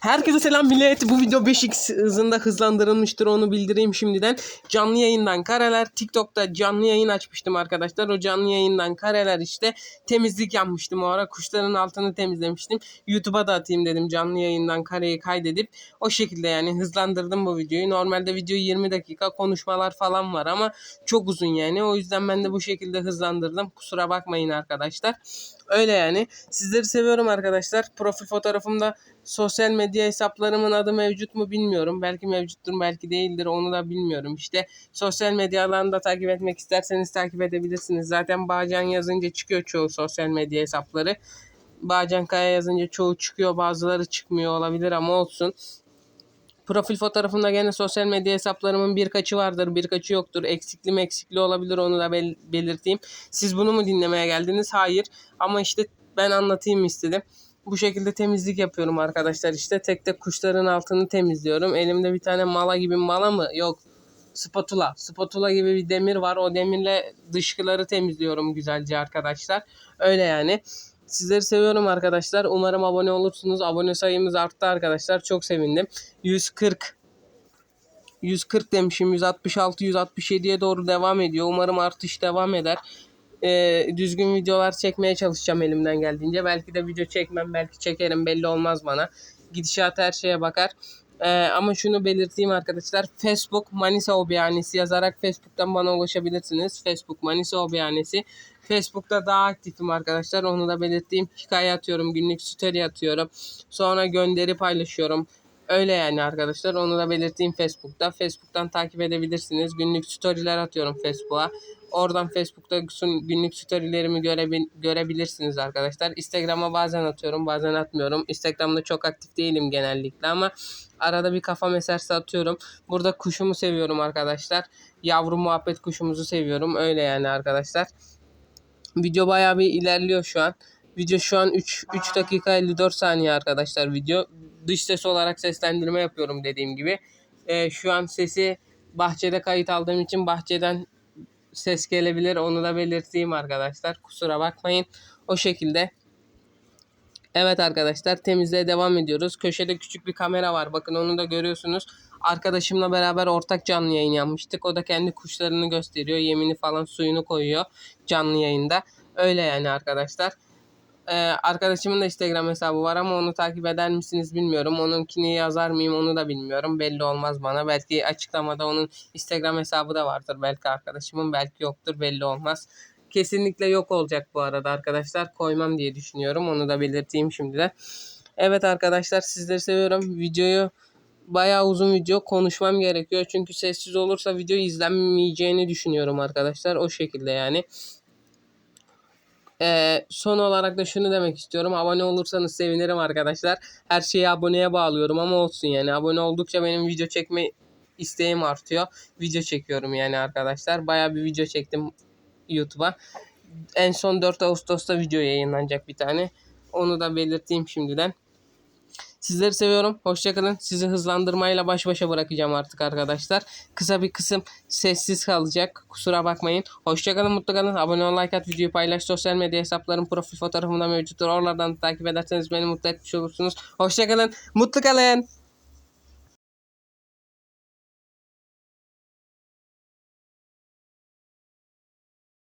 Herkese selam millet. Bu video 5x hızında hızlandırılmıştır. Onu bildireyim şimdiden. Canlı yayından kareler. TikTok'ta canlı yayın açmıştım arkadaşlar. O canlı yayından kareler işte. Temizlik yapmıştım o ara. Kuşların altını temizlemiştim. YouTube'a da atayım dedim. Canlı yayından kareyi kaydedip. O şekilde yani hızlandırdım bu videoyu. Normalde video 20 dakika konuşmalar falan var ama çok uzun yani. O yüzden ben de bu şekilde hızlandırdım. Kusura bakmayın arkadaşlar. Öyle yani. Sizleri seviyorum arkadaşlar. Profil fotoğrafımda sosyal medya hesaplarımın adı mevcut mu bilmiyorum. Belki mevcuttur belki değildir onu da bilmiyorum. İşte sosyal medyalarını da takip etmek isterseniz takip edebilirsiniz. Zaten Bağcan yazınca çıkıyor çoğu sosyal medya hesapları. Bağcan Kaya yazınca çoğu çıkıyor bazıları çıkmıyor olabilir ama olsun. Profil fotoğrafımda gene sosyal medya hesaplarımın birkaçı vardır, birkaçı yoktur. Eksikli mi eksikli olabilir onu da bel- belirteyim. Siz bunu mu dinlemeye geldiniz? Hayır. Ama işte ben anlatayım istedim. Bu şekilde temizlik yapıyorum arkadaşlar. İşte tek tek kuşların altını temizliyorum. Elimde bir tane mala gibi mala mı? Yok. Spatula. Spatula gibi bir demir var. O demirle dışkıları temizliyorum güzelce arkadaşlar. Öyle yani. Sizleri seviyorum arkadaşlar. Umarım abone olursunuz. Abone sayımız arttı arkadaşlar. Çok sevindim. 140 140 demişim. 166 167'ye doğru devam ediyor. Umarım artış devam eder. Ee, düzgün videolar çekmeye çalışacağım elimden geldiğince. Belki de video çekmem, belki çekerim belli olmaz bana. Gidişat her şeye bakar. Ee, ama şunu belirteyim arkadaşlar. Facebook Manisa Obihanesi yazarak Facebook'tan bana ulaşabilirsiniz. Facebook Manisa Obihanesi. Facebook'ta daha aktifim arkadaşlar. Onu da belirteyim. Hikaye atıyorum, günlük story atıyorum. Sonra gönderi paylaşıyorum. Öyle yani arkadaşlar. Onu da belirteyim Facebook'ta. Facebook'tan takip edebilirsiniz. Günlük storyler atıyorum Facebook'a. Oradan Facebook'ta günlük storylerimi görebil- görebilirsiniz arkadaşlar. Instagram'a bazen atıyorum bazen atmıyorum. Instagram'da çok aktif değilim genellikle ama arada bir kafa meserse atıyorum. Burada kuşumu seviyorum arkadaşlar. Yavru muhabbet kuşumuzu seviyorum. Öyle yani arkadaşlar. Video bayağı bir ilerliyor şu an. Video şu an 3, 3 dakika 54 saniye arkadaşlar video. Dış ses olarak seslendirme yapıyorum dediğim gibi. Ee, şu an sesi bahçede kayıt aldığım için bahçeden ses gelebilir. Onu da belirteyim arkadaşlar. Kusura bakmayın. O şekilde. Evet arkadaşlar temizliğe devam ediyoruz. Köşede küçük bir kamera var. Bakın onu da görüyorsunuz. Arkadaşımla beraber ortak canlı yayın yapmıştık. O da kendi kuşlarını gösteriyor. Yemini falan suyunu koyuyor canlı yayında. Öyle yani arkadaşlar. Ee, arkadaşımın da Instagram hesabı var ama onu takip eder misiniz bilmiyorum. Onunkini yazar mıyım onu da bilmiyorum. Belli olmaz bana. Belki açıklamada onun Instagram hesabı da vardır. Belki arkadaşımın belki yoktur belli olmaz. Kesinlikle yok olacak bu arada arkadaşlar. Koymam diye düşünüyorum. Onu da belirteyim şimdiden. Evet arkadaşlar sizleri seviyorum. Videoyu bayağı uzun video konuşmam gerekiyor. Çünkü sessiz olursa video izlenmeyeceğini düşünüyorum arkadaşlar. O şekilde yani. Ee, son olarak da şunu demek istiyorum. Abone olursanız sevinirim arkadaşlar. Her şeyi aboneye bağlıyorum ama olsun yani. Abone oldukça benim video çekme isteğim artıyor. Video çekiyorum yani arkadaşlar. Bayağı bir video çektim YouTube'a. En son 4 Ağustos'ta video yayınlanacak bir tane. Onu da belirteyim şimdiden. Sizleri seviyorum. Hoşçakalın. Sizi hızlandırmayla baş başa bırakacağım artık arkadaşlar. Kısa bir kısım sessiz kalacak. Kusura bakmayın. Hoşçakalın. Mutlu kalın. Abone ol, like at, videoyu paylaş. Sosyal medya hesaplarım profil fotoğrafımda mevcuttur. Oralardan da takip ederseniz beni mutlu etmiş olursunuz. Hoşçakalın. Mutlu kalın.